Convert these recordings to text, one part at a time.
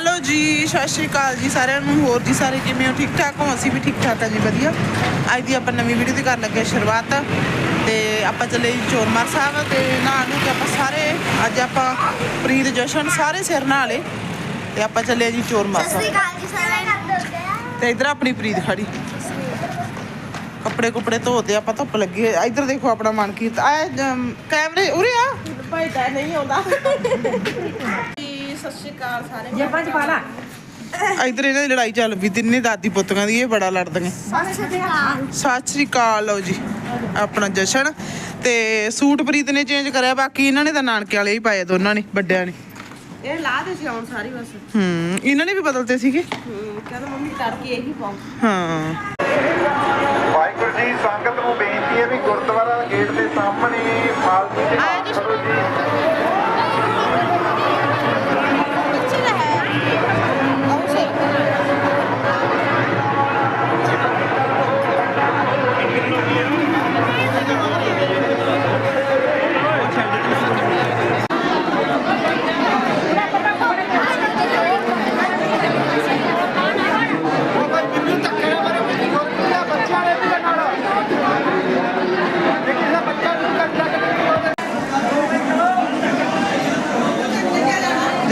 Hello ਜੀ ਸਤਿ ਸ਼੍ਰੀ ਅਕਾਲ ਜੀ ਸਾਰਿਆਂ ਨੂੰ ਹੋਰ ਜੀ ਸਾਰੇ ਕਿਵੇਂ ਹੋ? ਠੀਕ ਠਾਕ ਹੋ? ਅਸੀਂ ਵੀ ਠੀਕ ਠਾਕ ਹਾਂ ਜੀ ਵਧੀਆ। ਅੱਜ ਦੀ ਆਪਾਂ ਨਵੀਂ ਵੀਡੀਓ ਦੀ ਕਰਨ ਲੱਗੇ ਸ਼ੁਰੂਆਤ। ਤੇ ਆਪਾਂ ਚੱਲੇ ਜੀ ਚੋਰਮਾਰ ਸਾਹਿਬ ਤੇ ਨਹਾ ਨੂੰ ਕੇ ਆਪਾਂ ਸਾਰੇ ਅੱਜ ਆਪਾਂ ਪ੍ਰੀਤ ਜਸ਼ਨ ਸਾਰੇ ਸਿਰ ਨਾਲੇ ਤੇ ਆਪਾਂ ਚੱਲੇ ਜੀ ਚੋਰਮਾਰ ਸਤਿ ਸ੍ਰੀ ਸਾਹਿਬ ਅਕਾਲ ਜੀ ਸਾਰਿਆਂ ਨੂੰ। ਤੇ ਇਧਰ ਆਪਣੀ ਪ੍ਰੀਤ ਖੜੀ। ਕੱਪੜੇ ਕੁਪੜੇ ਧੋਤੇ ਆਪਾਂ ਧੁੱਪ ਲੱਗੀ ਹੈ। ਇੱਧਰ ਦੇਖੋ ਆਪਣਾ ਮਨ ਕੀਤਾ ਆ ਕੈਮਰੇ ਉਰੇ ਆ। ਭਾਈ ਤਾਂ ਨਹੀਂ ਆਉਂਦਾ। ਸ਼੍ਰੀ ਪਾ ਲਾ। ਇੱਧਰ ਇਹਨਾਂ ਦੀ ਲੜਾਈ ਚੱਲ ਪਈ ਤਿੰਨੇ ਦਾਦੀ ਪੁੱਤਾਂ ਦੀ ਇਹ ਬੜਾ ਲੜਦੀਆਂ। ਸਤਿ ਸ੍ਰੀ ਅਕਾਲ ਲਓ ਜੀ ਆਪਣਾ ਜਸ਼ਨ। ਤੇ ਸੂਟ ਪ੍ਰੀਤ ਨੇ ਚੇਂਜ ਕਰਿਆ ਬਾਕੀ ਇਹਨਾਂ ਨੇ ਤਾਂ ਨਾਨਕੇ ਵਾਲੇ ਹੀ ਪਾਏ ਦੋਨਾਂ ਨੇ ਵੱਡਿਆਂ ਨੇ। ਇਹ ਲਾ ਦੇ ਸੀ ਆਉਣ ਸਾਰੀ ਬਸ। ਹੂੰ ਇਹਨਾਂ ਨੇ ਵੀ ਬਦਲਤੇ ਸੀਗੇ? ਕਹਿੰਦਾ ਮੰਮੀ ਤੜਕੇ ਇਹੀ ਪਾਉ ਹਾਂ। ਵਾਹਿਗੁਰੂ ਜੀ ਸੰਗਤ ਨੂੰ ਬੇਨਤੀ ਹੈ ਵੀ ਗੁਰਦੁਆਰਾ ਗੇਟ ਦੇ ਸਾਹਮਣੇ ਫਾਲਤੂ ਦੀ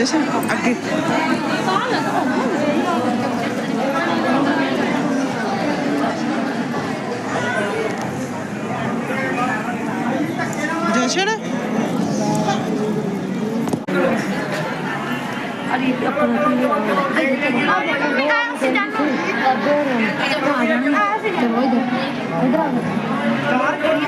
ਜਸ਼ਨ ਅੱਗੇ ਜਸ਼ਨ ਲੋ ਜੀ ਹੁਣ ਅਸੀਂ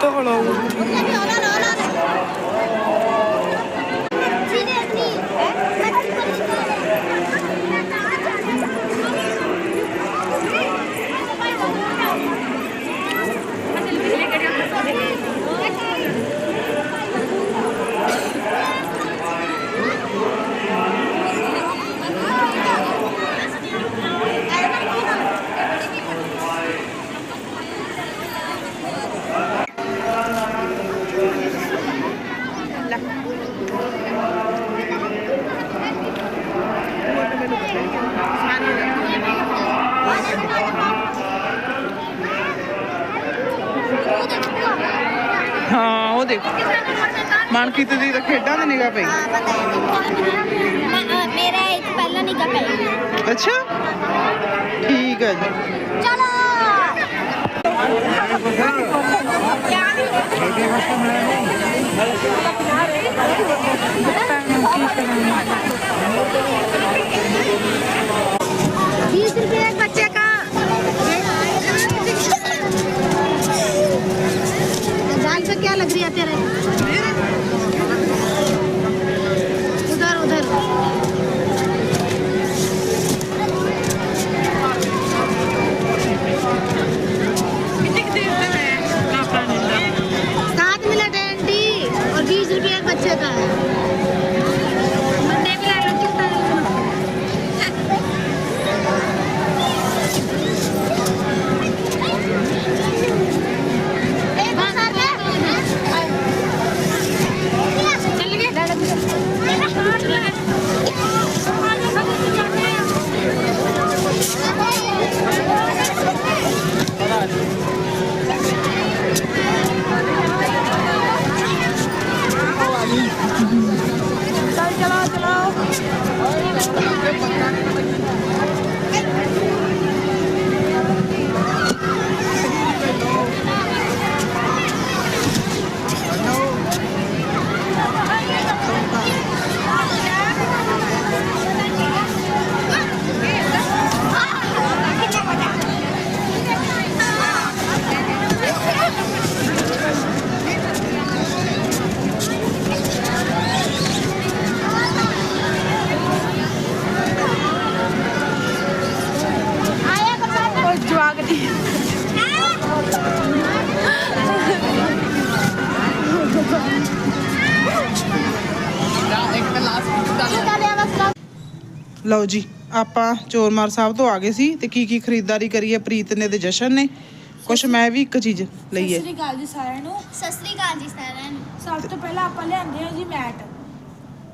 ਚੱਲੋ ਧੋਲੋ ਹਾਂ ਉਹ ਦੇਖ ਮਨਕੀਤ ਦੀ ਤਾਂ ਖੇਡਾਂ ਦੀ ਨਿਗਾਹ ਪਈ ਮੇਰਾ ਇੱਕ ਪਹਿਲਾਂ ਨਿਕਾ ਪਈ ਅੱਛਾ ਠੀਕ ਹੈ ਜੀ ਚਲੋ बीस रुपये एक बच्चे का ਲਓ ਜੀ ਆਪਾਂ ਚੋਰਮਾਰ ਸਾਹਿਬ ਤੋਂ ਆ ਗਏ ਸੀ ਤੇ ਕੀ ਕੀ ਖਰੀਦਦਾਰੀ ਕਰੀ ਹੈ ਪ੍ਰੀਤ ਨੇ ਤੇ ਜਸ਼ਨ ਨੇ। ਕੁਛ ਮੈਂ ਵੀ ਇੱਕ ਚੀਜ਼ ਲਈ ਹੈ। ਸਤਿ ਸ੍ਰੀ ਅਕਾਲ ਜੀ ਸਾਰਿਆਂ ਨੂੰ। ਸਤਿ ਸ੍ਰੀ ਅਕਾਲ ਜੀ ਸਾਰਿਆਂ ਨੂੰ। ਸਭ ਤੋਂ ਪਹਿਲਾਂ ਆਪਾਂ ਲਿਆਂਦੇ ਆ ਜੀ ਮੈਟ।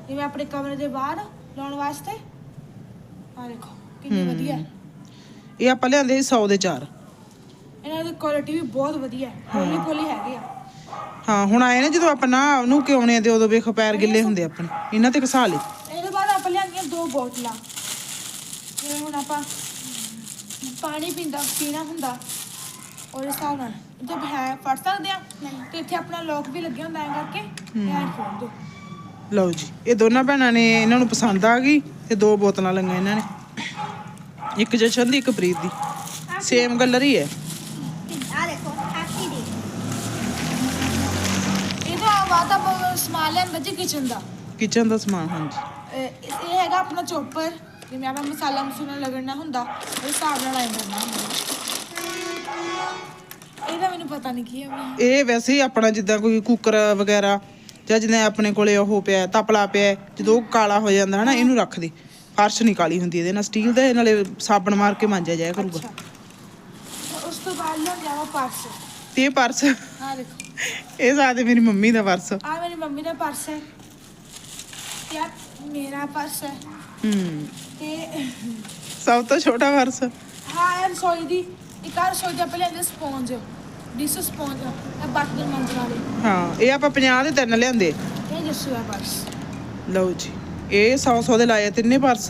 ਜਿਵੇਂ ਆਪਣੇ ਕਮਰੇ ਦੇ ਬਾਹਰ ਲਾਉਣ ਵਾਸਤੇ। ਆ ਦੇਖੋ ਕਿੰਨੀ ਹਮ। ਵਧੀਆ। ਹੈ। ਇਹ ਆਪਾਂ ਲਿਆਂਦੇ ਸੀ 100 ਦੇ ਚਾਰ। ਇਹਨਾਂ ਦੀ ਕੁਆਲਿਟੀ ਵੀ ਬਹੁਤ ਵਧੀਆ ਹੈ। ਪੋਲੀ ਪੋਲੀ ਹੈਗੇ ਆ। ਹਾਂ ਹੁਣ ਆਏ ਨੇ ਜਦੋਂ ਆਪਾਂ ਨਾ ਉਹਨੂੰ ਕਿਉਣੇ ਦੇ ਉਦੋਂ ਵੇਖੋ ਪੈਰ ਗਿੱਲੇ ਹੁੰਦੇ ਆਪਣੇ ਇਹਨਾਂ ਤੇ ਘਸਾ ਲੇ ਇਹਦੇ ਬਾਅਦ ਆਪਾਂ ਲਿਆਂਦੀਆਂ ਦੋ ਬੋਤਲਾਂ। ਜਿਵੇਂ ਹੁਣ ਆਪਾਂ ਪਾਣੀ ਪੀਂਦਾ ਪੀਣਾ ਹੁੰਦਾ ਉਹਦੇ ਹਿਸਾਬ ਨਾਲ। ਜਦ ਹੈ ਫੜ ਸਕਦੇ ਆ। ਤੇ ਇੱਥੇ ਆਪਣਾ ਲੋਕ ਵੀ ਲੱਗਿਆ ਹੁੰਦਾ ਹੈ ਕਰਕੇ ਐਂ ਖੋਲ ਦੋ ਲਓ ਜੀ ਇਹ ਦੋਨਾਂ ਭੈਣਾਂ ਨੇ ਇਹਨਾਂ ਨੂੰ ਪਸੰਦ ਆ ਗਈ ਤੇ ਦੋ ਬੋਤਲਾਂ ਲਈਆਂ ਇਹਨਾਂ ਨੇ। ਇੱਕ ਜਸ਼ਨ ਦੀ ਇੱਕ ਪ੍ਰੀਤ ਦੀ। ਸੇਮ ਕਲਰ ਹੀ ਹੈ। ਆ ਦੇਖੋ ਹੈਪੀ ਡੇ ਇਹਦੇ ਬਾਅਦ ਆਪਾਂ ਸਮਾਨ ਜੀ ਕਿਚਨ ਦਾ। ਕਿਚਨ ਦਾ ਸਮਾਨ ਹਾਂਜੀ। ਇਹ ਹੈਗਾ ਆਪਣਾ ਚੋਪਰ ਜਿਵੇਂ ਆਪਾਂ ਮਸਾਲਾ ਮਸੂਲਾ ਲੱਗਣਾ ਹੁੰਦਾ ਉਹ ਹਿਸਾਬ ਨਾਲ ਆਈ ਕਰਨਾ ਹੁੰਦਾ। ਇਹਦਾ ਮੈਨੂੰ ਪਤਾ ਨਹੀਂ ਕੀ ਹੈ ਇਹ ਵੈਸੇ ਹੀ ਆਪਣਾ ਜਿੱਦਾਂ ਕੋਈ ਕੁੱਕਰ ਵਗੈਰਾ ਜਾਂ ਜਿਵੇਂ ਆਪਣੇ ਕੋਲੇ ਉਹ ਪਿਆ ਤਪਲਾ ਪਿਆ ਜਦੋਂ ਉਹ ਕਾਲਾ ਹੋ ਜਾਂਦਾ ਹਨਾ ਇਹਨੂੰ ਰੱਖ ਦੇ। ਫਰਸ਼ ਨਹੀਂ ਕਾਲੀ ਹੁੰਦੀ ਇਹਦੇ ਨਾਲ ਸਟੀਲ ਦਾ ਇਹ ਨਾਲੇ ਸਾਬਣ ਮਾਰ ਕੇ ਮਾਂਜਿਆ ਜਾਇਆ ਕਰੂਗਾ। ਉਸ ਤੋਂ ਬਾਅਦ ਲਿਆ ਜਾਵਾ ਪਰਸ। ਤੇ ਪਰਸ? ਆ ਦੇਖੋ। ਇਹ ਸਾਦੇ ਮੇਰੀ ਮੰਮੀ ਦਾ ਪਰਸ। ਆ ਮੇਰੀ ਮੰਮੀ ਦਾ ਪਰਸ ਹੈ। ਤੇ ਆ ਮੇਰਾ ਪਰਸ ਹੈ। ਹੂੰ। ਤੇ ਸਭ ਤੋਂ ਛੋਟਾ ਪਰਸ? ਹਾਂ ਇਹ ਰਸੋਈ ਦੀ ਇੱਕ ਆ ਰਸੋਈ ਦਾ ਪਹਿਲੇ ਸਪੌਂਜ ਡਿਸ ਸਪੌਂਜ ਇਹ ਬਰਤਨ ਮੰਜਣ ਵਾਲੇ ਹਾਂ ਇਹ ਆਪਾਂ 50 ਦੇ ਤਿੰਨ ਲਿਆਂਦੇ। ਇਹ ਜੱਸੂ ਦਾ ਪਰਸ। ਲਓ ਜੀ ਇਹ 100 100 ਦੇ ਲਾਏ ਆ ਤਿੰਨੇ ਪਰਸ।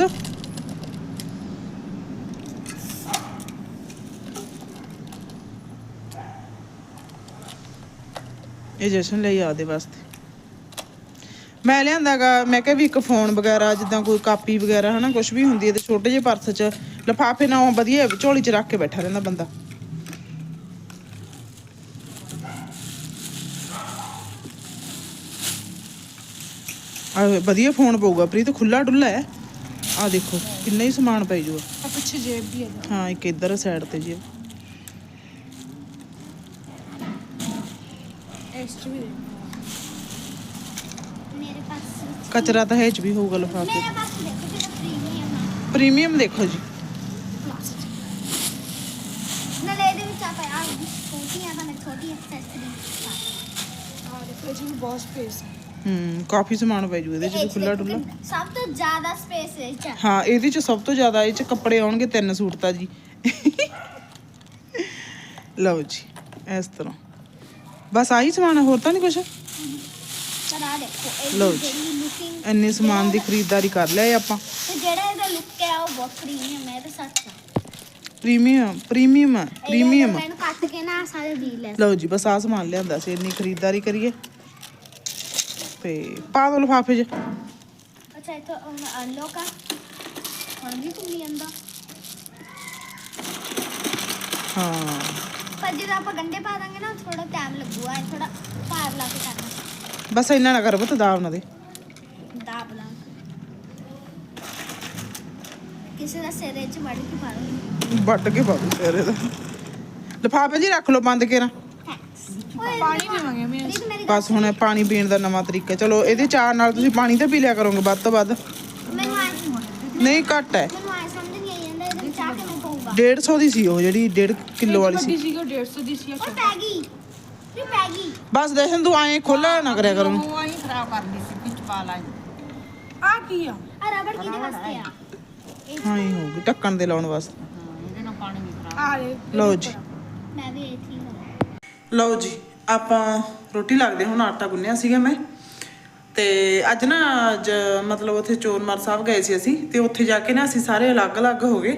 ਇਹ ਜਸ਼ਨ ਲਈ ਆਦੇ ਵਾਸਤੇ। ਮੈਂ ਲਿਆਂਦਾਗਾ ਮੈਂ ਕਿਹਾ ਵੀ ਇੱਕ ਫੋਨ ਵਗੈਰਾ ਜਿੱਦਾਂ ਕੋਈ ਕਾਪੀ ਵਗੈਰਾ ਹਨਾ ਕੁਝ ਵੀ ਹੁੰਦੀ ਹੈ ਤੇ ਛੋਟੇ ਜਿਹੇ ਪਰਸ 'ਚ ਲਫਾਫੇ ਨਾਲ ਵਧੀਆ ਝੋਲੀ 'ਚ ਰੱਖ ਕੇ ਬੈਠਾ ਰਹਿੰਦਾ ਬੰਦਾ। ਆ ਵਧੀਆ ਫੋਨ ਪਊਗਾ ਪ੍ਰੀਤ ਖੁੱਲਾ ਡੁੱਲਾ ਹੈ। ਆ ਦੇਖੋ ਕਿੰਨਾ ਹੀ ਸਮਾਨ ਪੈ ਜੂਗਾ। ਆ ਪਿੱਛੇ ਜੇਬ ਵੀ ਹੈ। ਹਾਂ ਇੱਕ ਇੱਧਰ ਸਾਈਡ ਤੇ ਜੀ ਇਸ ਚ ਵੀ ਦੇ। ਮੇਰੇ ਪਾਸ ਕਚਰਾ ਤਾਂ ਹੈ ਚ ਵੀ ਹੋਊਗਾ ਲਫਾਫੇ ਮੇਰੇ ਪਾਸ ਦੇਖੋ ਕਿਹੜਾ ਪ੍ਰੀਮੀਅਮ ਹੈ ਪ੍ਰੀਮੀਅਮ ਦੇਖੋ ਜੀ। ਪਲਾਸਟਿਕ ਨਾਲੇ ਇਹਦੇ ਵਿੱਚ ਆਪਾਂ ਆ ਛੋਟੀਆਂ ਤਾਂ ਮੈਂ ਛੋਟੀ ਐਕਸੈਸਰੀ ਆ ਦੇਖੋ ਇਹ ਚ ਵੀ ਬਹੁਤ ਸਪੇਸ ਹੈ ਹੂੰ ਕਾਫੀ ਸਮਾਨ ਪੈ ਜੂ ਇਹਦੇ ਚ ਵੀ ਖੁੱਲਾ ਡੁੱਲਾ ਸਭ ਤੋਂ ਜ਼ਿਆਦਾ ਸਪੇਸ ਇਹ ਚ ਹੈ। ਹਾਂ ਇਹਦੇ ਚ ਸਭ ਤੋਂ ਜ਼ਿਆਦਾ ਇਹ ਚ ਕੱਪੜੇ ਆਉਣਗੇ ਤਿੰਨ ਸੂਟ ਤਾਂ ਜੀ। ਲਓ ਜੀ ਇਸ ਤਰ੍ਹਾਂ। ਬਸ ਆਹੀ ਸਮਾਨ ਹੈ ਹੋਰ ਤਾਂ ਨਹੀਂ ਕੁਛ? ਪਰ ਆ ਦੇਖੋ ਇਹ ਲਓ ਜੀ। ਜਿਹੜੀ ਲੁਕਿੰਗ ਇੰਨੇ ਸਮਾਨ ਦੀ ਖਰੀਦਦਾਰੀ ਕਰ ਲਿਆ ਇਹ ਆਪਾਂ। ਤੇ ਜਿਹੜਾ ਇਹਦਾ ਲੁੱਕ ਹੈ ਉਹ ਬਹੁਤ ਪ੍ਰੀਮੀਅਮ ਹੈ ਤੇ ਸੱਚ ਹੈ ਪ੍ਰੀਮੀਅਮ ਪ੍ਰੀਮੀਅਮ ਪ੍ਰੀਮੀਅਮ ਮੈਨੂੰ ਕੱਟ ਕੇ ਨਾ ਸਾਰੇ ਡੀਲ ਲੈ ਲਓ ਜੀ ਬਸ ਆ ਸਮਾਨ ਲਿਆਂਦਾ ਸੀ ਇੰਨੀ ਖਰੀਦਦਾਰੀ ਕਰੀਏ। ਤੇ ਪਾ ਦੋ ਲਫਾਫੇ 'ਚ ਅੱਛਾ ਇਹ ਤਾਂ ਅਨਲੌਕ ਆ। ਹੁਣ ਵੀ ਤੁਮ ਅੰਦਾ ਹਾਂ। ਪਰ ਜਦੋਂ ਆਪਾਂ ਗੰਡੇ ਪਾ ਦਾਂਗੇ ਨਾ ਥੋੜਾ ਟਾਈਮ ਲੱਗੂਗਾ ਇਹ ਥੋੜਾ ਭਾਰ ਲਾ ਕੇ ਕਰਨਾ। ਬਸ ਇੰਨਾ ਨਾ ਕਰ ਬਤ ਦਾਬ ਨਾ ਦੇ। ਦਾਬ ਲਾ ਕਿਸੇ ਦਾ ਸਿਰ ਚ ਮੜ ਕੇ ਪਾ ਦਾਂਗੇ ਵੱਟ ਕੇ ਪਾ ਦੋ ਸਿਰੇ ਦਾ ਲਫਾਫੇ ਜੀ ਰੱਖ ਲਓ ਬੰਦ ਕੇਰਾ ਓਏ ਪਾਣੀ ਪੀਵਾਂਗੇ ਮੈਂ ਪ੍ਰੀਤ ਮੇਰੀ ਬਸ ਹੁਣ ਪਾਣੀ ਪੀਣ ਦਾ ਨਵਾਂ ਤਰੀਕਾ ਚਲੋ ਇਹਦੇ ਚਾਰ ਨਾਲ ਤੁਸੀਂ ਪਾਣੀ ਤਾਂ ਪੀ ਲਿਆ ਕਰੋਗੇ ਵੱਧ ਤੋਂ ਵੱਧ। ਨਹੀਂ ਘੱਟ ਹੈ। ਮੈਨੂੰ ਆਏ ਸਮਝ ਨਹੀਂ ਆਈ ਜਾਂਦਾ ਇਹਦੇ ਵਿੱਚ ਆ ਕਿਵੇਂ ਪਊਗਾ? 150 ਦੀ ਸੀ ਉਹ ਜਿਹੜੀ 1.5 ਕਿਲੋ ਵਾਲੀ ਸੀ। ਸੀ ਉਹ 150 ਦੀ ਸੀ ਉਹ ਪੈ ਗਈ। ਪੈ ਗਈ। ਬਸ ਦੇਸ਼ਨ ਤੂੰ ਐਂ ਖੋਲਾ ਨਾ ਕਰਿਆ ਕਰੋ। ਉਹ ਆਈ ਖਰਾਬ ਕਰਦੀ ਸੀ ਵਿੱਚ ਪਾ ਲਾਈ ਆ ਕੀ ਆ? ਆ ਰਬੜ ਕਿਹਦੇ ਵਾਸਤੇ ਆ? ਹਾਂ। ਹੀ ਹੋਊਗੀ ਢੱਕਣ ਦੇ ਲਾਉਣ ਵਾਸਤੇ। ਇਹਦੇ ਨਾਲ ਪਾਣੀ ਵੀ ਖਰਾਬ ਆ ਰੇ ਲਓ ਜੀ। ਮੈਂ ਵੀ ਲਓ ਜੀ ਆਪਾਂ ਰੋਟੀ ਲੱਗਦੇ ਹੁਣ ਆਟਾ ਗੁੰਨਿਆ ਸੀਗਾ ਮੈਂ। ਤੇ ਅੱਜ ਨਾ ਅੱਜ ਮਤਲਬ ਉੱਥੇ ਚੋਰਮਾਰ ਸਾਹਿਬ ਗਏ ਸੀ ਅਸੀਂ ਤੇ ਉੱਥੇ ਜਾ ਕੇ ਨਾ ਅਸੀਂ ਸਾਰੇ ਅਲੱਗ-ਅਲੱਗ ਹੋ ਗਏ।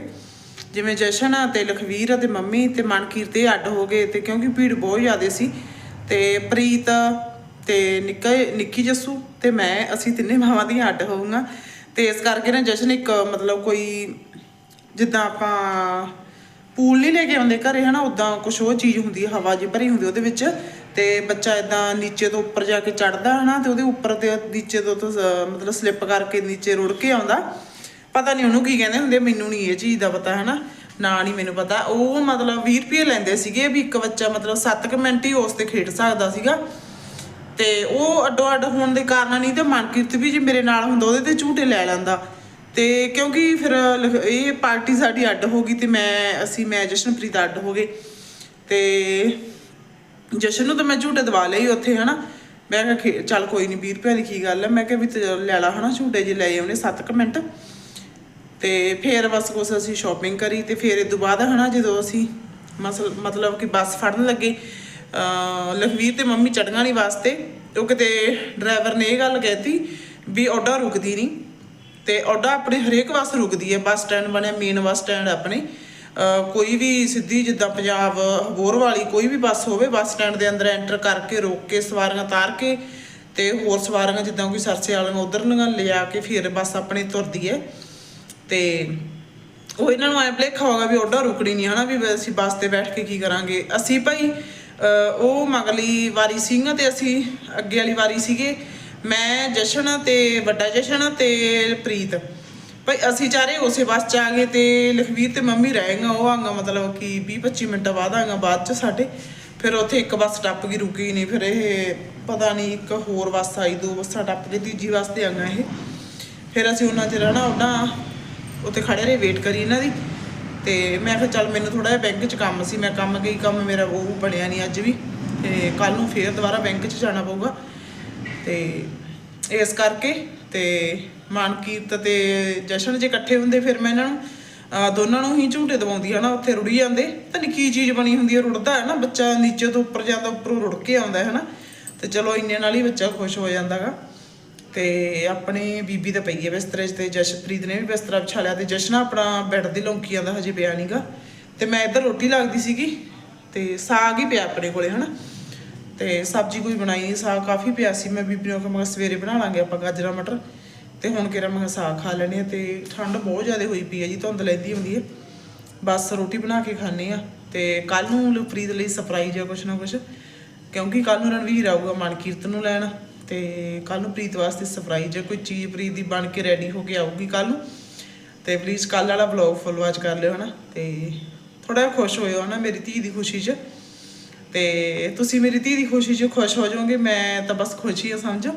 ਜਿਵੇਂ ਜਸ਼ਨ ਤੇ ਲਖਵੀਰ ਤੇ ਮੰਮੀ ਤੇ ਮਨਕੀਰ ਤੇ ਅੱਡ ਹੋ ਗਏ ਤੇ ਕਿਉਂਕਿ ਭੀੜ ਬਹੁਤ ਜ਼ਿਆਦਾ ਸੀ ਤੇ ਪ੍ਰੀਤ ਤੇ ਨਿੱਕਾ ਨਿੱਕੀ ਜੱਸੂ ਤੇ ਮੈਂ, ਅਸੀਂ ਤਿੰਨੇ ਮਾਵਾਂ ਦੀਆਂ ਅੱਡ ਹੋਊਗਾ। ਤੇ ਇਸ ਕਰਕੇ ਨਾ ਜਸ਼ਨ ਇੱਕ ਮਤਲਬ ਕੋਈ ਜਿੱਦਾਂ ਆਪਾਂ ਪੂਲ ਨਹੀਂ ਲੈ ਕੇ ਆਉਂਦੇ ਘਰੇ, ਹਨਾ ਉਦਾਂ ਕੁਝ ਉਹ ਚੀਜ਼ ਹੁੰਦੀ ਹੈ ਹਵਾ ਜਿਹੀ ਭਰੀ ਹੁੰਦੀ ਉਹਦੇ ਵਿੱਚ। ਤੇ ਬੱਚਾ ਇਦਾਂ ਨੀਚੇ ਤੋਂ ਉੱਪਰ ਜਾ ਕੇ ਚੜਦਾ ਹਨਾ, ਤੇ ਉਹਦੇ ਉੱਪਰ ਤੇ ਨੀਚੇ ਤੋਂ ਤੋਂ ਮਤਲਬ ਸਲਿੱਪ ਕਰਕੇ ਨੀਚੇ ਰੁੜ ਕੇ ਆਉਂਦਾ। ਪਤਾ ਨਹੀਂ ਉਹਨੂੰ ਕੀ ਕਹਿੰਦੇ ਹੁੰਦੇ, ਮੈਨੂੰ ਨਹੀਂ ਇਹ ਚੀਜ਼ ਦਾ ਪਤਾ, ਹਨਾ? ਨਾ ਨਹੀਂ ਮੈਨੂੰ ਪਤਾ। ਉਹ ਮਤਲਬ 20 ਰੁਪਏ ਲੈਂਦੇ ਸੀਗੇ ਵੀ ਇੱਕ ਬੱਚਾ ਮਤਲਬ 7 ਮਿੰਟ ਹੀ ਉਸ ਤੇ ਖੇਡ ਸਕਦਾ ਸੀਗਾ। ਤੇ ਉਹ ਅੱਡੋ ਅੱਡ ਹੋਣ ਦੇ ਕਾਰਨ ਨਹੀਂ ਤੇ ਮਨਕੀਰਤ ਵੀ ਜੇ ਮੇਰੇ ਨਾਲ ਹੁੰਦਾ, ਉਹਦੇ ਤੇ ਝੂਟੇ ਲੈ ਲੈਂਦਾ। ਤੇ ਕਿਉਂਕਿ ਫਿਰ ਇਹ ਪਾਰਟੀ ਸਾਡੀ ਅੱਡ ਹੋ ਗਈ ਤੇ ਮੈਂ, ਅਸੀਂ, ਮੈਂ, ਜਸ਼ਨਪ੍ਰੀਤ ਅੱਡ ਹੋ ਗਏ। ਤੇ ਜਸ਼ਨ ਨੂੰ ਤਾਂ ਮੈਂ ਝੂਟੇ ਦਵਾ ਲਈ ਉੱਥੇ, ਹਨਾ? ਮੈਂ ਕਿਹਾ ਚੱਲ ਕੋਈ ਨਹੀਂ 20 ਰੁਪਏ ਦੀ ਕੀ ਗੱਲ ਹੈ? ਮੈਂ ਕਿਹਾ ਵੀ ਤੇ ਲੈ ਲਾ, ਹਨਾ, ਝੂਟੇ ਜੇ ਲਏ ਉਹਨੇ 7 ਕੁ ਮਿੰਟ। ਤੇ ਫਿਰ ਬਸ ਕੁਛ ਅਸੀਂ ਸ਼ਾਪਿੰਗ ਕਰੀ ਤੇ ਫਿਰ ਇਹ ਤੋਂ ਬਾਅਦ ਹਨਾ ਜਦੋਂ ਅਸੀਂ ਮਸਲ, ਮਤਲਬ ਕਿ ਬੱਸ ਫੜਨ ਲੱਗੇ ਲਖਵੀਰ ਤੇ ਮੰਮੀ ਚੜ੍ਹਨਾ ਵਾਸਤੇ, ਉਹ ਕਿਤੇ ਡਰਾਈਵਰ ਨੇ ਇਹ ਗੱਲ ਕਹਿਤੀ ਵੀ ਆਟੋ ਰੁਕਦੀ ਨਹੀਂ ਤੇ ਆਟੋ ਆਪਣੇ ਹਰੇਕ ਬੱਸ ਰੁਕਦੀ ਹੈ, ਬੱਸ ਸਟੈਂਡ ਬਣਿਆ ਮੇਨ ਬੱਸ ਸਟੈਂਡ ਆਪਣੇ ਕੋਈ ਵੀ ਸਿੱਧੀ ਜਿੱਦਾਂ ਪੰਜਾਬ ਹੋਰ ਵਾਲੀ ਕੋਈ ਵੀ ਬੱਸ ਹੋਵੇ, ਬੱਸ ਸਟੈਂਡ ਦੇ ਅੰਦਰ ਐਂਟਰ ਕਰਕੇ ਰੋਕ ਕੇ ਸਵਾਰੀਆਂ ਤਾਰ ਕੇ ਤੇ ਹੋਰ ਸਵਾਰੀਆਂ ਜਿੱਦਾਂ ਕੋਈ ਸਰਸੇ ਵਾਲੀਆਂ ਉਧਰ ਨੂੰ ਲਿਆ ਕੇ ਫਿਰ ਬੱਸ ਆਪਣੇ ਤੁਰਦੀ ਹੈ। ਤੇ ਉਹ ਇਹਨਾਂ ਨੂੰ ਐ ਭੁਲੇਖਾ ਹੋਗਾ ਵੀ ਓਡਾ ਰੁਕਣੀ ਨਹੀਂ ਹਨਾ ਵੀ ਅਸੀਂ ਬੱਸ ਤੇ ਬੈਠ ਕੇ ਕੀ ਕਰਾਂਗੇ। ਅਸੀਂ ਭਾਈ ਅਹ, ਉਹ ਮਗਲੀ ਵਾਰੀ ਸੀਗਾ ਤੇ ਅਸੀਂ ਅੱਗੇ ਵਾਲੀ ਵਾਰੀ ਸੀਗੇ। ਮੈਂ ਜਸ਼ਨ ਤੇ ਵੱਡਾ ਜਸ਼ਨ ਤੇ ਪ੍ਰੀਤ। ਭਾਈ ਅਸੀਂ ਚਾਰੇ ਉਸੇ ਬੱਸ ਚ ਆ ਗਏ ਤੇ ਲਖਵੀਰ ਤੇ ਮੰਮੀ ਰਹਿ ਉਹ ਆਂਗਾ ਮਤਲਬ ਕਿ 20 25 ਮਿੰਟ ਬਾਅਦ ਆਂਗਾ ਬਾਅਦ ਚ ਸਾਡੇ। ਫਿਰ ਉੱਥੇ ਇੱਕ ਬੱਸ ਟੱਪ ਗਈ ਰੁਕੀ ਨਹੀਂ। ਫਿਰ ਇਹ ਪਤਾ ਨਹੀਂ ਇੱਕ ਹੋਰ ਬੱਸ ਆਈ ਦੋ ਬੱਸਾਂ ਟੱਪ ਕੇ ਤੀਜੀ ਬੱਸ ਤੇ ਆਂਗਾ ਇਹ। ਫਿਰ ਅਸੀਂ ਉਹਨਾਂ ਚ ਰਹਿਣਾ ਉਹਨਾਂ ਉੱਥੇ ਖੜੇ ਰਹੇ ਵੇਟ ਕਰੀ ਇਹਨਾਂ ਦੀ ਤੇ ਮੈਂ ਕਿਹਾ ਚੱਲ ਮੈਨੂੰ ਥੋੜਾ ਜਿਹਾ ਬੈਂਕ 'ਚ ਕੰਮ ਸੀ, ਮੈਂ ਕੰਮ ਗਈ, ਕੰਮ ਮੇਰਾ ਉਹ ਬਣਿਆ ਨਹੀਂ ਅੱਜ ਵੀ ਤੇ ਕੱਲ ਨੂੰ ਫੇਰ ਦੁਬਾਰਾ ਬੈਂਕ 'ਚ ਜਾਣਾ ਪਊਗਾ ਤੇ ਇਸ ਕਰਕੇ ਤੇ ਮਾਨਕੀਰਤ ਤੇ ਜਸ਼ਨ ਜੇ ਇਕੱਠੇ ਹੁੰਦੇ ਫਿਰ ਮੈਂ ਇਹਨਾਂ ਨੂੰ ਦੋਨਾਂ ਨੂੰ ਹੀ ਝੂਟੇ ਦਵਾਉਂਦੀ ਹਨਾ ਉੱਥੇ ਰੁੜੀ ਜਾਂਦੇ ਤਾਂ ਨਹੀਂ ਕੀ ਚੀਜ਼ ਬਣੀ ਹੁੰਦੀ ਹੈ, ਰੁੜਦਾ ਹੈ ਨਾ, ਬੱਚਾ ਨੀਚੇ ਤੋਂ ਉੱਪਰ ਜਾਂਦਾ ਉੱਪਰੋਂ ਰੁੜ ਕੇ ਆਉਂਦਾ ਹੈ ਹਨਾ ਤੇ ਚਲੋ ਇੰਨੇ ਨਾਲ ਹੀ ਬੱਚਾ ਖੁਸ਼ ਹੋ ਜਾਂਦਾਗਾ। ਤੇ ਆਪਣੇ ਬੀਬੀ ਤਾਂ ਪਈ ਹੈ ਬਿਸਤਰੇ 'ਚ ਤੇ ਜਸ਼ਪ੍ਰੀਤ ਨੇ ਵੀ ਬਿਸਤਰਾ ਵਿਛਾ ਲਿਆ ਤੇ ਜਸ਼ਨਾ ਆਪਣਾ ਬੈੱਡ ਦੀ ਲੌਂਕੀ ਜਾਂਦਾ ਹਜੇ ਪਿਆ ਨਹੀਂਗਾ ਤੇ ਮੈਂ ਇੱਧਰ ਰੋਟੀ ਲੱਗਦੀ ਸੀਗੀ ਤੇ ਸਾਗ ਹੀ ਪਿਆ ਆਪਣੇ ਕੋਲੇ, ਹਨਾ? ਤੇ ਸਬਜ਼ੀ ਕੋਈ ਬਣਾਈ ਸਾਗ ਕਾਫੀ ਪਿਆ ਸੀ। ਮੈਂ ਬੀਬੀ ਨੂੰ ਕਿਹਾ, ਮੈਂ ਕਿਹਾ ਸਵੇਰੇ ਬਣਾ ਲਾਂਗੇ ਆਪਾਂ ਗਾਜਰਾਂ, ਮਟਰ। ਤੇ ਹੁਣ ਕਿਹਾ ਮੈਂ ਕਿਹਾ ਸਾਗ ਖਾ ਲੈਣੇ ਆ ਤੇ ਠੰਡ ਬਹੁਤ ਜ਼ਿਆਦਾ ਹੋਈ ਪਈ ਹੈ ਜੀ, ਧੁੰਦ ਲੈਂਦੀ ਹੁੰਦੀ ਹੈ। ਬਸ ਰੋਟੀ ਬਣਾ ਕੇ ਖਾਣੇ ਆ ਤੇ ਕੱਲ ਨੂੰ ਲਵਪ੍ਰੀਤ ਲਈ ਸਰਪ੍ਰਾਈਜ਼ ਆ ਕੁਛ ਨਾ ਕੁਛ, ਕਿਉਂਕਿ ਕੱਲ ਨੂੰ ਰਣਵੀਰ ਆਊਗਾ ਮਨਕੀਰਤ ਨੂੰ ਲੈਣ। ਤੇ ਕੱਲ ਨੂੰ ਪ੍ਰੀਤ ਵਾਸਤੇ ਸਰਪ੍ਰਾਈਜ਼ ਹੈ ਕੋਈ ਚੀਜ਼ ਪ੍ਰੀਤ ਦੀ ਬਣ ਕੇ ਰੈਡੀ ਹੋ ਕੇ ਆਊਗੀ ਕੱਲ ਨੂੰ, ਤੇ ਪਲੀਜ਼ ਕੱਲ ਵਾਲਾ ਵਲੌਗ ਫੁੱਲ ਵਾਚ ਕਰ ਲਿਓ ਹਨਾ, ਤੇ ਥੋੜਾ ਜਿਹਾ ਖੁਸ਼ ਹੋਇਓ ਹਨਾ ਮੇਰੀ ਧੀ ਦੀ ਖੁਸ਼ੀ 'ਚ, ਤੇ ਤੁਸੀਂ ਮੇਰੀ ਧੀ ਦੀ ਖੁਸ਼ੀ 'ਚ ਖੁਸ਼ ਹੋ ਜਾਓਗੇ, ਮੈਂ ਤਾਂ ਬਸ ਖੁਸ਼ ਹੀ ਆ ਸਮਝੋ,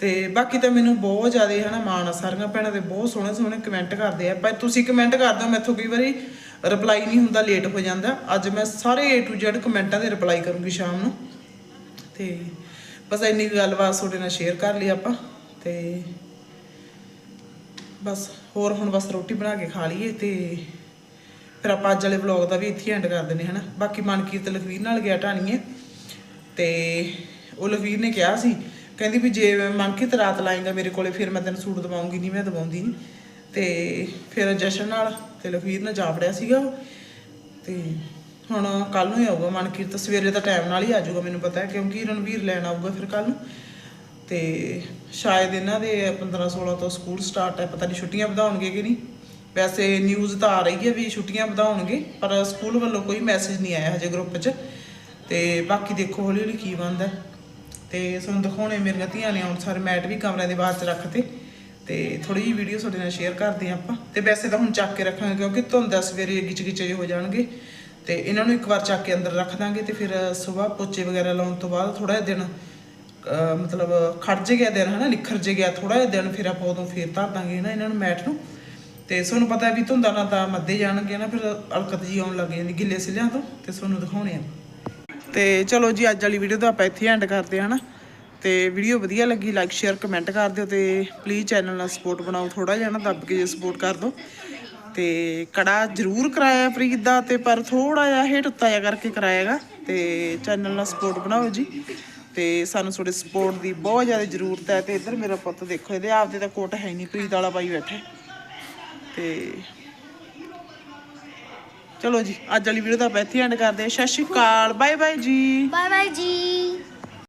ਤੇ ਬਾਕੀ ਤਾਂ ਮੈਨੂੰ ਬਹੁਤ ਜ਼ਿਆਦਾ ਹਨਾ ਮਾਣ ਆ, ਸਾਰੀਆਂ ਭੈਣਾਂ ਦੇ ਬਹੁਤ ਸੋਹਣੇ ਸੋਹਣੇ ਕਮੈਂਟ ਕਰਦੇ ਆ, ਪਰ ਤੁਸੀਂ ਕਮੈਂਟ ਕਰਦੇ ਹੋ, ਮੈਥੋਂ ਕਈ ਵਾਰੀ ਰਿਪਲਾਈ ਨਹੀਂ ਹੁੰਦਾ ਲੇਟ ਹੋ ਜਾਂਦਾ, ਅੱਜ ਮੈਂ ਸਾਰੇ A to Z ਕਮੈਂਟਾਂ ਦੇ ਰਿਪਲਾਈ ਕਰੂੰਗੀ ਸ਼ਾਮ ਨੂੰ, ਤੇ ਬਸ ਇੰਨੀ ਕੁ ਗੱਲਬਾਤ ਤੁਹਾਡੇ ਨਾਲ ਸ਼ੇਅਰ ਕਰ ਲਈ ਆਪਾਂ ਤੇ ਬਸ ਹੋਰ ਹੁਣ ਬਸ ਰੋਟੀ ਬਣਾ ਕੇ ਖਾ ਲਈਏ ਤੇ ਫਿਰ ਆਪਾਂ ਅੱਜ ਵਾਲੇ ਵਲੌਗ ਦਾ ਵੀ ਇੱਥੇ ਐਂਡ ਕਰ ਦਿੰਦੇ ਹਨਾ? ਬਾਕੀ ਮਨਕੀਰਤ ਲਖਵੀਰ ਨਾਲ ਗਿਆ ਢਾਣੀਏ ਤੇ ਉਹ ਲਖਵੀਰ ਨੇ ਕਿਹਾ ਸੀ, ਕਹਿੰਦੀ ਵੀ ਜੇ ਮਨਕੀਰਤ ਰਾਤ ਲਾਏਗਾ ਮੇਰੇ ਕੋਲੇ, ਫਿਰ ਮੈਂ ਤੈਨੂੰ ਸੂਟ ਦਵਾਉਂਗੀ ਨਹੀਂ ਮੈਂ ਦਵਾਉਂਦੀ ਨਹੀਂ ਤੇ ਫਿਰ ਜਸ਼ਨ ਨਾਲ ਤੇ ਲਖਵੀਰ ਨਾਲ ਜਾ ਵੜਿਆ ਸੀਗਾ ਉਹ। ਤੇ ਹੁਣ ਕੱਲ ਨੂੰ ਹੀ ਆਊਗਾ, ਮਨਕੀਰਤ ਸਵੇਰੇ ਦਾ ਟਾਈਮ ਨਾਲ ਹੀ ਆ ਜਾਊਗਾ ਮੈਨੂੰ ਪਤਾ ਹੈ ਕਿਉਂਕਿ ਰਣਵੀਰ ਲੈਣ ਆਊਗਾ ਫਿਰ ਕੱਲ ਨੂੰ। ਤੇ ਸ਼ਾਇਦ ਇਹਨਾਂ ਦੇ 15 16 ਤੋਂ ਸਕੂਲ ਸਟਾਰਟ ਹੈ ਪਤਾ ਨਹੀਂ ਛੁੱਟੀਆਂ ਵਧਾਉਣਗੇ ਕਿ ਨਹੀਂ। ਵੈਸੇ ਨਿਊਜ਼ ਤਾਂ ਆ ਰਹੀ ਹੈ ਵੀ ਛੁੱਟੀਆਂ ਵਧਾਉਣਗੇ, ਪਰ ਸਕੂਲ ਵੱਲੋਂ ਕੋਈ ਮੈਸੇਜ ਨਹੀਂ ਆਇਆ ਹਜੇ ਗਰੁੱਪ 'ਚ। ਤੇ ਬਾਕੀ ਦੇਖੋ ਹੌਲੀ ਹੌਲੀ ਕੀ ਬਣਦਾ। ਤੇ ਤੁਹਾਨੂੰ ਦਿਖਾਉਣੇ ਮੇਰੀਆਂ ਧੀਆਂ ਨੇ ਹੁਣ ਸਾਰੇ ਮੈਟ ਵੀ ਕਮਰਿਆਂ ਦੇ ਬਾਹਰ 'ਚ ਰੱਖਤੇ ਤੇ। ਥੋੜੀ ਜਿਹੀ ਵੀਡੀਓ ਤੁਹਾਡੇ ਨਾਲ ਸ਼ੇਅਰ ਕਰਦੇ ਹਾਂ ਆਪਾਂ। ਤੇ ਵੈਸੇ ਤਾਂ ਹੁਣ ਚੱਕ ਕੇ ਰੱਖਾਂਗੇ, ਕਿਉਂਕਿ ਧੁੰਦ ਸਵੇਰੇ ਗਿਚ ਗਿਚ ਜਿਹੇ ਹੋ ਜਾਣਗੇ। ਤੇ ਇਹਨਾਂ ਨੂੰ ਇੱਕ ਵਾਰ ਚੱਕ ਕੇ ਅੰਦਰ ਰੱਖ ਦਾਂਗੇ ਤੇ ਫਿਰ ਸਵੇਰ ਪੋਚੇ ਵਗੈਰਾ ਲਾਉਣ ਤੋਂ ਬਾਅਦ ਥੋੜਾ ਜਿਹਾ ਦਿਨ ਮਤਲਬ ਖੜ ਜੇ ਗਿਆ ਦਿਨ, ਹਨਾ, ਨਿਖਰ ਜੇ ਗਿਆ ਥੋੜਾ ਜਿਹਾ ਦਿਨ ਫਿਰ ਆਪਾਂ ਉਦੋਂ ਫੇਰ ਧਰ ਦਾਂਗੇ ਨਾ ਇਹਨਾਂ ਨੂੰ ਮੈਟ ਨੂੰ। ਤੇ ਤੁਹਾਨੂੰ ਪਤਾ ਵੀ ਧੁੰਦਾਂ ਨਾਲ ਤਾਂ ਮੱਦੇ ਜਾਣਗੇ ਨਾ ਫਿਰ ਅਲਕਤ ਜੀ ਆਉਣ ਲੱਗ ਜਾਂਦੀ ਗਿੱਲੇ ਸਿੱਲਿਆਂ ਤੋਂ ਤੇ ਤੁਹਾਨੂੰ ਦਿਖਾਉਣੇ ਆ। ਤੇ ਚਲੋ ਜੀ, ਅੱਜ ਵਾਲੀ ਵੀਡੀਓ ਤਾਂ ਆਪਾਂ ਇੱਥੇ ਐਂਡ ਕਰਦੇ ਹਾਂ ਹਨਾ। ਤੇ ਵੀਡੀਓ ਵਧੀਆ ਲੱਗੀ ਲਾਈਕ ਸ਼ੇਅਰ ਕਮੈਂਟ ਕਰ ਦਿਓ ਤੇ ਪਲੀਜ਼ ਚੈਨਲ ਨਾਲ ਸਪੋਰਟ ਬਣਾਓ ਥੋੜਾ ਜਿਹਾ ਨਾ ਦੱਬ ਕੇ ਸਪੋਰਟ ਕਰ ਦਿਓ ਤੇ ਕੜਾ ਜ਼ਰੂਰ ਕਰਾਇਆ ਪ੍ਰੀਤ ਦਾ ਤੇ ਪਰ ਥੋੜਾ ਜਿਹਾ ਹੇਠ ਉੱਤਾ ਕਰਕੇ ਕਰਾਇਆਗਾ। ਤੇ ਚੈਨਲ ਨਾਲ ਸਪੋਰਟ ਬਣਾਓ ਜੀ। ਤੇ ਸਾਨੂੰ ਤੁਹਾਡੇ ਸਪੋਰਟ ਦੀ ਬਹੁਤ ਜ਼ਿਆਦਾ ਜ਼ਰੂਰਤ ਹੈ ਤੇ ਇੱਧਰ ਮੇਰਾ ਪੁੱਤ ਦੇਖੋ, ਇਹਦੇ ਆਪਦੇ ਤਾਂ ਕੋਟ ਹੈ ਨਹੀਂ, ਪ੍ਰੀਤ ਵਾਲਾ ਬਾਈ ਬੈਠੇ। ਤੇ ਚਲੋ ਜੀ, ਅੱਜ ਵਾਲੀ ਵੀਡੀਓ ਤਾਂ ਆਪਾਂ ਇੱਥੇ ਐਂਡ ਕਰਦੇ ਹਾਂ। Sat Sri Akal bye bye ji. Bye bye ji.